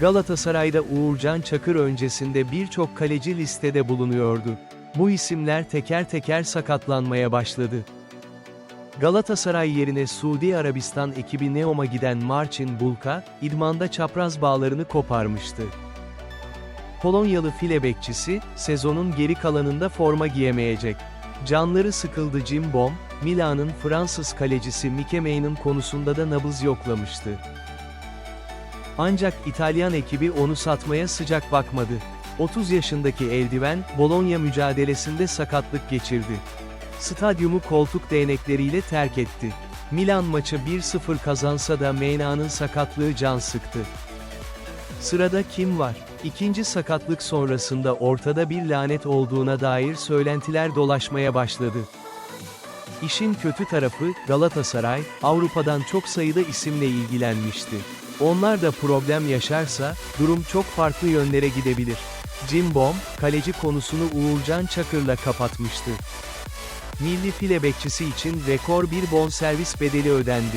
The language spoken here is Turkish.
Galatasaray'da Uğurcan Çakır öncesinde birçok kaleci listede bulunuyordu. Bu isimler teker teker sakatlanmaya başladı. Galatasaray yerine Suudi Arabistan ekibi Neom'a giden Marcin Bulka, idmanda çapraz bağlarını koparmıştı. Polonyalı file bekçisi, sezonun geri kalanında forma giyemeyecek. Canları sıkıldı Jim Bom, Milan'ın Fransız kalecisi Mike Main'in konusunda da nabız yoklamıştı. Ancak İtalyan ekibi onu satmaya sıcak bakmadı. 30 yaşındaki eldiven, Bologna mücadelesinde sakatlık geçirdi. Stadyumu koltuk değnekleriyle terk etti. Milan maçı 1-0 kazansa da Meyna'nın sakatlığı can sıktı. Sırada kim var? İkinci sakatlık sonrasında ortada bir lanet olduğuna dair söylentiler dolaşmaya başladı. İşin kötü tarafı, Galatasaray, Avrupa'dan çok sayıda isimle ilgilenmişti. Onlar da problem yaşarsa, durum çok farklı yönlere gidebilir. Jim Bom, kaleci konusunu Uğurcan Çakır'la kapatmıştı. Milli file bekçisi için rekor bir bonservis bedeli ödendi.